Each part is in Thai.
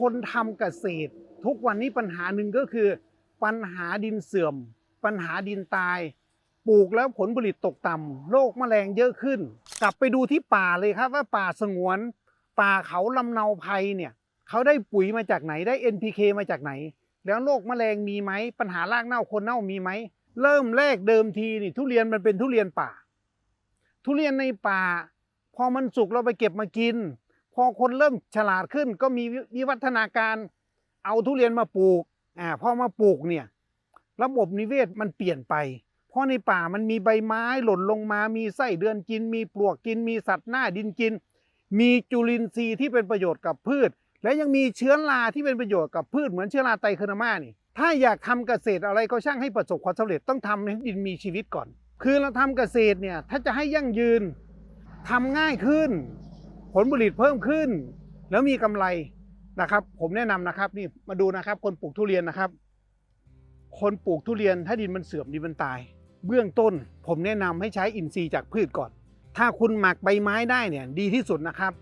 คนทำเกษตร ทุกวันนี้ปัญหาหนึ่งก็คือ ปัญหาดินเสื่อม ปัญหาดินตาย ปลูกแล้วผลผลิตตกต่ำโรคแมลงเยอะขึ้น กลับไปดูที่ป่าเลยครับว่าป่าสงวน ป่าเขาลำเนาภัยเนี่ยเขาได้ปุ๋ยมาจากไหนได้ NPK มาจากไหน แล้วโรคแมลงมีไหมปัญหารากเน่าคนเน่ามีไหมเริ่มแรกเดิมทีนี่ทุเรียนมันเป็นทุเรียนป่า ทุเรียนในป่า พอมันสุกเราไปเก็บมากิน อคนเริ่มฉลาดขึ้นก็มีวิวัฒนาการเอาทุเรียนมาปลูกอ่าพอมาปลูกเนี่ยระบบนิเวศมันเปลี่ยนไป เพราะในป่ามันมีใบไม้หล่นลงมามีไส้เดือนกิน มีปลวกกิน มีสัตว์หน้าดินกิน มีจุลินทรีย์ที่เป็นประโยชน์กับพืช และยังมีเชื้อราที่เป็นประโยชน์กับพืชเหมือนเชื้อราไตรโคเดอร์มานี่ ถ้าอยากทำเกษตรอะไรก็ช่างให้ประสบความสำเร็จต้องทำให้ดินมีชีวิตก่อน คือเราทำเกษตรเนี่ยถ้าจะให้ยั่งยืนทำง่ายขึ้น ผลผลิตเพิ่มขึ้น แล้วมีกำไรนะครับ ผมแนะนำนะครับนี่มาดูนะครับ คนปลูกทุเรียนนะครับ คนปลูกทุเรียนถ้าดินมันเสื่อมดินมันตาย เบื้องต้น ผมแนะนำให้ใช้อินทรีย์จากพืชก่อน ถ้าคุณหมักใบไม้ได้เนี่ยดีที่สุดนะครับ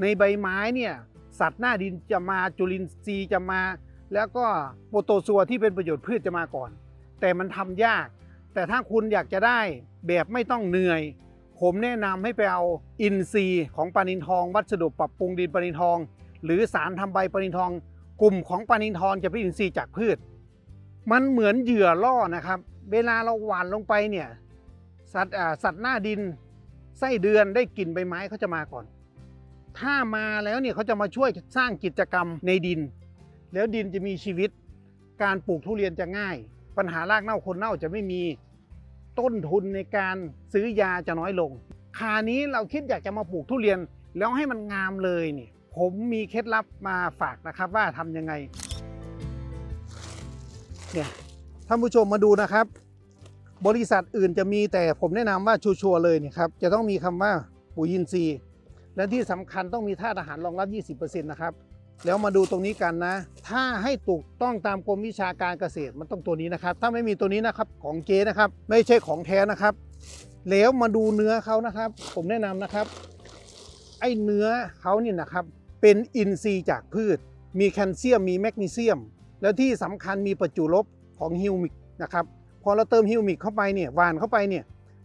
ในใบไม้เนี่ยสัตว์หน้าดินจะมาจุลินทรีย์จะมา แล้วก็โปรโตซัวที่เป็นประโยชน์พืชจะมาก่อน แต่มันทำยาก แต่ถ้าคุณอยากจะได้แบบไม่ต้องเหนื่อย ผมแนะนำให้ไปเอาอินทรีย์ของปานินทอง วัสดุปรับปรุงดินปานินทอง หรือสารทำใบปานินทอง กลุ่มของปานินทองจะเป็นอินทรีย์จากพืช มันเหมือนเหยื่อล่อนะครับ เวลาเราหว่านลงไปเนี่ยสัตว์สัตว์หน้าดินไส้เดือนได้กลิ่นใบไม้เขาจะมาก่อน ถ้ามาแล้วเนี่ยเขาจะมาช่วยสร้างกิจกรรมในดิน แล้วดินจะมีชีวิต การปลูกทุเรียนจะง่าย ปัญหารากเน่าคนเน่าจะไม่มี ต้นทุนในการซื้อยาจะน้อยลง คานี้เราคิดอยากจะมาปลูกทุเรียนแล้วให้มันงามเลยเนี่ยผมมีเคล็ดลับมาฝากนะครับว่าทำยังไงเนี่ยท่านผู้ชมมาดูนะครับ บริษัทอื่นจะมีแต่ผมแนะนำว่าชัวร์ๆเลยเนี่ยครับจะต้องมีคำว่าปุ๋ยอินทรีย์และที่สำคัญต้องมีธาตุอาหารรองรับ 20%นะครับ แล้วมาดูตรงนี้กันนะ ถ้าให้ถูกต้องตามกรมวิชาการเกษตรมันต้องตัวนี้นะครับ ถ้าไม่มีตัวนี้นะครับของเจนะครับ ไม่ใช่ของแท้นะครับ แล้วมาดูเนื้อเขานะครับ ผมแนะนำนะครับ ไอ้เนื้อเขาเนี่ยนะครับ เป็นอินทรีย์จากพืช มีแคลเซียมมีแมกนีเซียม แล้วที่สำคัญมีประจุลบของฮิวมิกนะครับพอเราเติมฮิวมิกเข้าไปเนี่ยหวานเข้าไปเนี่ย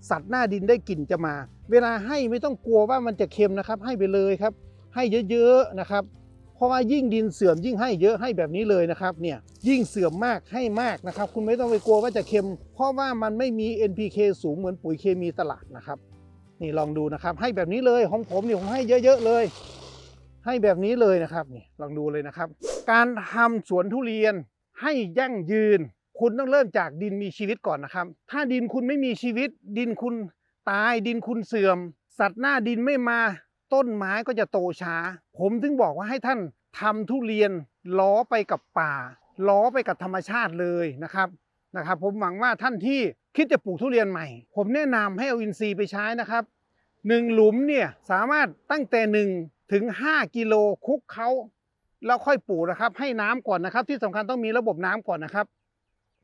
สัตว์หน้าดินได้กลิ่นจะมา เวลาให้ไม่ต้องกลัวว่ามันจะเค็มนะครับ ให้ไปเลยครับ ให้เยอะๆนะครับ เพราะว่ายิ่งดินเสื่อมยิ่งให้เยอะให้แบบนี้เลยนะครับเนี่ยยิ่งเสื่อมมากให้มากนะครับ คุณไม่ต้องไปกลัวว่าจะเค็ม เพราะว่ามันไม่มี NPK สูงเหมือนปุ๋ยเคมีตลาดนะครับนี่ลองดูนะครับ ให้แบบนี้เลยของผมเนี่ยผมให้เยอะๆเลย ให้แบบนี้เลยนะครับนี่ลองดูเลยนะครับ การทำสวนทุเรียนให้ยั่งยืน คุณต้องเริ่มจากดินมีชีวิตก่อนนะครับ ถ้าดินคุณไม่มีชีวิต ดินคุณตายดินคุณเสื่อม สัตว์หน้าดินไม่มา ต้นไม้ก็จะโตช้า ผมถึงบอกว่าให้ท่านทำทุเรียนล้อไปกับป่า ล้อไปกับธรรมชาติเลยนะครับนะครับผมหวังว่าท่านที่คิดจะปลูกทุเรียนใหม่ ผมแนะนำให้เอาอินทรีย์ไปใช้นะครับหนึ่งหลุมเนี่ยสามารถตั้งแต่หนึ่งถึง 5 กิโลคุกเขาแล้วค่อยปลูกนะครับ ให้น้ำก่อนนะครับ ที่สำคัญต้องมีระบบน้ำก่อนนะครับ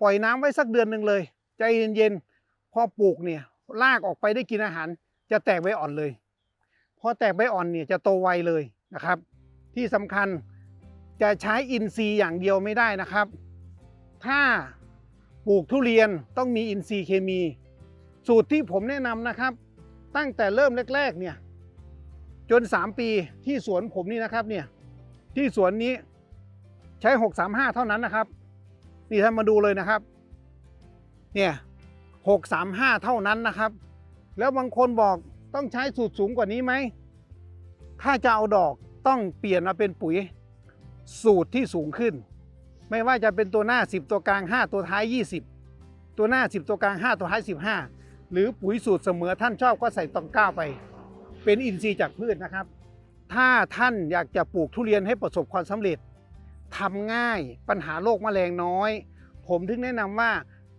ปล่อยน้ำไว้สักเดือนหนึ่งเลย ใจเย็นๆพอปลูกเนี่ยลากออกไปได้กินอาหาร จะแตกใบอ่อนเลย พอแตกใบอ่อนเนี่ยจะโตไวเลยนะครับ ที่สำคัญจะใช้อินทรีย์อย่างเดียวไม่ได้นะครับ ถ้าปลูกทุเรียนต้องมีอินทรีย์เคมี สูตรที่ผมแนะนำนะครับ ตั้งแต่เริ่มแรก ๆ เนี่ย จน 3 ปีที่สวนผมนี่นะครับเนี่ยที่สวนนี้ใช้ 635 เท่านั้นนะครับ นี่ท่านมาดูเลยนะครับ เนี่ยหกสามห้าเท่านั้นนะครับ แล้วบางคนบอก ต้องใช้สูตรสูงกว่านี้ไหม ถ้าจะเอาดอกต้องเปลี่ยนมาเป็นปุ๋ยสูตรที่สูงขึ้น ไม่ว่าจะเป็นตัวหน้า 10 ตัวกลาง 5 ตัวท้าย 20 ตัวหน้า 10 ตัวกลาง 5 ตัวท้าย 15 หรือปุ๋ยสูตรเสมอท่านชอบก็ใส่ตองก้าวไป เป็นอินทรีย์จากพืชนะครับ ถ้าท่านอยากจะปลูกทุเรียนให้ประสบความสำเร็จทำง่ายปัญหาโรคแมลงน้อย ผมถึงแนะนำว่า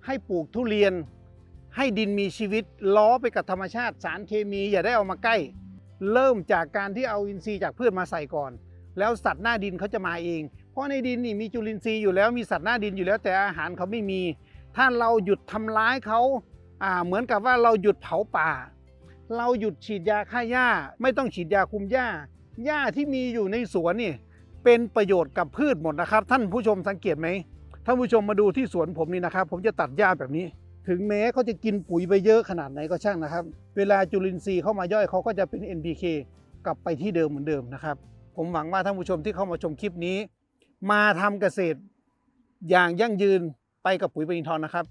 ให้ปลูกทุเรียน ให้ดินมีชีวิตล้อไปกับธรรมชาติสารเคมีอย่าได้เอามาใกล้ เริ่มจากการที่เอาอินทรีย์จากพืชมาใส่ก่อน แล้วสัตว์หน้าดินเขาจะมาเอง เพราะในดินนี่มีจุลินทรีย์อยู่แล้วมีสัตว์หน้าดินอยู่แล้วแต่อาหารเขาไม่มี ถ้าเราหยุดทำร้ายเขาอ่าเหมือนกับว่าเราหยุดเผาป่า เราหยุดฉีดยาฆ่าหญ้า ไม่ต้องฉีดยาคุมหญ้าหญ้าที่มีอยู่ในสวนนี่เป็นประโยชน์กับพืชหมดนะครับ ท่านผู้ชมสังเกตไหมท่านผู้ชมมาดูที่สวนผมนี่นะครับ ผมจะตัดหญ้าแบบนี้ ถึงแม้เขาจะกินปุ๋ยไปเยอะขนาดไหนก็ช่างนะครับ เวลาจุลินทรีย์เข้ามาย่อยเขาก็จะเป็น NPK กลับไปที่เดิมเหมือนเดิมนะครับ ผมหวังว่าท่านผู้ชมที่เข้ามาชมคลิปนี้ มาทำเกษตรอย่างยั่งยืนไปกับปุ๋ยปรินทรนะครับ